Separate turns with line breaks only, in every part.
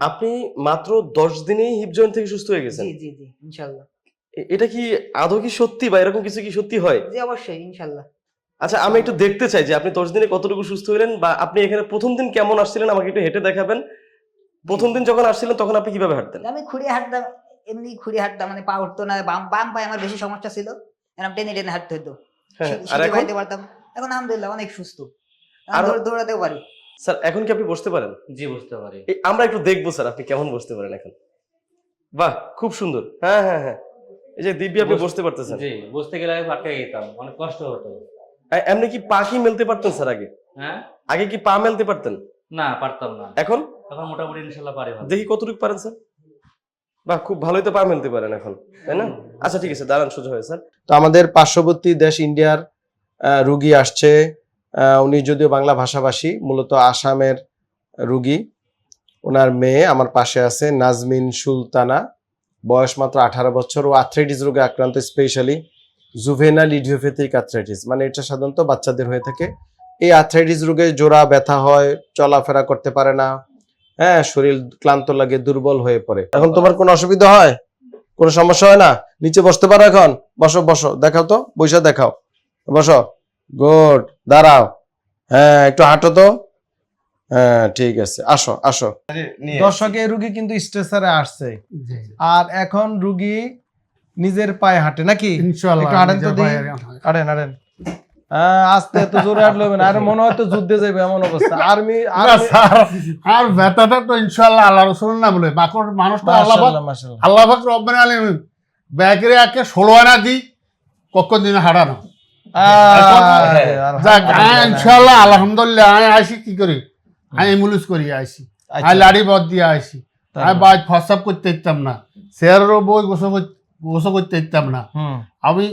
আপনি মাত্র দশ দিনেই হিপ জয়েন্ট থেকে সুস্থ হয়ে গেছেন?
জি জি জি ইনশাল্লাহ।
এটা কি আদৌ কি সত্যি বা এরকম কিছু কি সত্যি হয়?
জি অবশ্যই ইনশাল্লাহ।
আচ্ছা আমি একটু দেখতে চাই যে আপনি দশ দিনে কতটুকু সুস্থ হলেন বা আপনি এখানে প্রথম দিন কেমন আসছিলেন? আমাকে একটু হেঁটে দেখাবেন। প্রথম দিন যখন আসছিলেন তখন আপনি কীভাবে হাঁটতেন?
আমি খুঁড়ে হাঁটতাম এমনি খুঁড়ে হাঁটতাম মানে পা উঠতো না বাম বাম পায়ে আমার বেশি সমস্যা ছিল। এরকম টেনে টেনে হাঁটতে হতো।
হ্যাঁ আর এখন?
পারতাম। এখন আলহামদুলিল্লাহ অনেক সুস্থ।
আরো-
দৌড়াতেও পারি।
স্যার এখন কি আপনি বসতে পারেন?
জি বুঝতে পারি।
এই আমরা একটু দেখব স্যার আপনি কেমন বসতে পারেন এখন। বাহ খুব সুন্দর। হ্যাঁ হ্যাঁ হ্যাঁ। এই যে দিব্যি আপনি বসতে পারতেছেন।
জি বুঝতে গেলে আমি আটকে যেতাম অনেক কষ্ট হতো।
এমনি কি পা কি মেলতে পারতেন স্যার আগে?
হ্যাঁ?
আগে কি পা মেলতে পারতেন?
না পারতাম না।
এখন?
এখন মোটামুটি ইনশাল্লাহ পারি ভালো।
দেখি কতটুকু পারেন স্যার। বাহ খুব ভালোই তো পা মেলতে পারেন এখন তাই না? আচ্ছা ঠিক আছে দাঁড়ান সোজা হয়ে স্যার। তো আমাদের পার্শ্ববর্তী দেশ ইন্ডিয়ার আহ, রুগী আসছে। উনি যদিও বাংলা ভাষাভাষী, মূলত আসামের রুগী। ওনার মেয়ে আমার পাশে আছে, নাজমিন সুলতানা। বয়স মাত্র আঠারো বছর। ও আর্থ্রাইটিস রোগে আক্রান্ত স্পেশালি জুভেনাল ইডিওপ্যাথিক আর্থ্রাইটিস মানে এটা সাধারণত বাচ্চাদের হয়ে থাকে। এই আর্থ্রাইটিস রোগে জোড়া ব্যথা হয়, চলাফেরা করতে পারে না। হ্যাঁ শরীর ক্লান্ত লাগে, দুর্বল হয়ে পড়ে। এখন তোমার কোনো অসুবিধা হয়? কোনো সমস্যা হয় না? নিচে বসতে পারো এখন? বসো বসো। দেখাও তো বৈশা দেখাও। বসো। গুড দাঁড়াও। হ্যাঁ একটু হাঁটো তো। হ্যাঁ ঠিক আছে। আসো আসো।
দর্শকে রুগী কিন্তু স্ট্রেসারে আসছে। আর এখন রুগী নিজের পায়ে হাঁটে নাকি?
ইনশাআল্লাহ
হাঁটেন তো
নিজের
হাঁটেন হাঁটেন। হ্যাঁ আস্তে এত জোরে হাঁটলে হবে না। আর মনে হয় তো যুদ্ধে যাবে এমন অবস্থা। আর্মি
আর ব্যথাটা তো ইনশাআল্লাহ আল্লাহ রসুল না বলে। বাকর মানুষটা আল্লাহ পাক
মাশাল্লাহ
আল্লাহ পাক রব্বান আলামিন ব্যাগরে একে ষোলো আনা দিই কখন দিনে হারানো যাক আয় আলহামদুলিল্লাহ আমি আইসি কি করি? আমি এমুলুস করি আইসি। আমি লাড়ি বদ দিয়ে আইসি। আমি বাইক ফসাব করতে ইতাম না। শেয়ারেরও বই গোসো গোসো করতে ইতাম না। আমি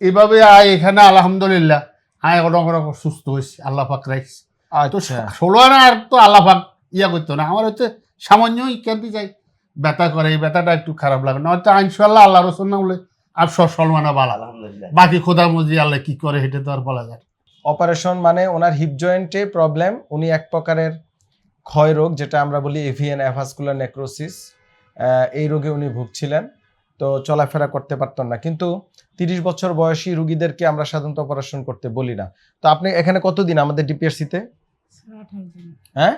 এভাবে আয় এখানে আলহামদুলিল্লাহ। আমি ওরকম সুস্থ হয়েছি আল্লাহ পাক রাখছি তো
আচ্ছা।
ষোলো আনা আর তো আল্লাহ পাক ইয়া করতো না। আমার হচ্ছে সামান্যই কেমতি যাই। ব্যথা করে এই ব্যথাটা একটু খারাপ লাগে। না হয়তো ইনশাল্লাহ আল্লাহ রসুল না বলে আর সলমানা বালা
আলহামদুলিল্লাহ।
বাকি খোদা মজি আল্লাহ কি করে সেটা তো আর বলা যায়।
অপারেশন মানে ওনার হিপ জয়েন্টে প্রবলেম উনি এক প্রকারের ক্ষয় রোগ যেটা আমরা বলি এভিএন অ্যাভাসকুলার নেক্রোসিস এই রোগে উনি ভুগছিলেন। তো চলাফেরা করতে পারতেন না। কিন্তু তিরিশ বছর বয়সী রুগীদেরকে আমরা সাধারণত অপারেশন করতে বলি না। তো আপনি এখানে কতদিন আমাদের ডিপিএসসিতে হ্যাঁ?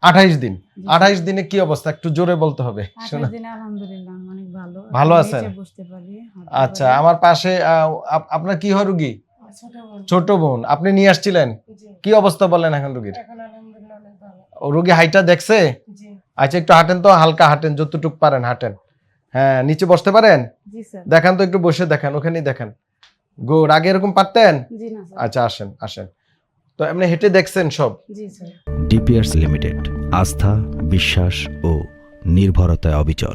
আঠাইশ দিন। আঠাইশ দিনে? কি অবস্থা? একটু জোরে বলতে হবে।
ভালো।
আছেন? আচ্ছা আমার পাশে আপ- আপনার কি হয় রুগী?
ছোট বোন।
আপনি নিয়ে আসছিলেন? কি অবস্থা বলেন এখন রুগীর? রুগী হাইটা দেখছে? আচ্ছা একটু হাঁটেন তো হালকা হাঁটেন যতটুক পারেন হাঁটেন। হ্যাঁ নিচে বসতে পারেন? দেখান তো একটু বসে দেখান ওখানেই দেখান। গুড আগে এরকম পারতেন? আচ্ছা আসেন আসেন। তো আপনি হেঁটে দেখছেন সব?
জি
ডিপিয়ার্স লিমিটেড আস্থা বিশ্বাস ও নির্ভরতায় অবিচল।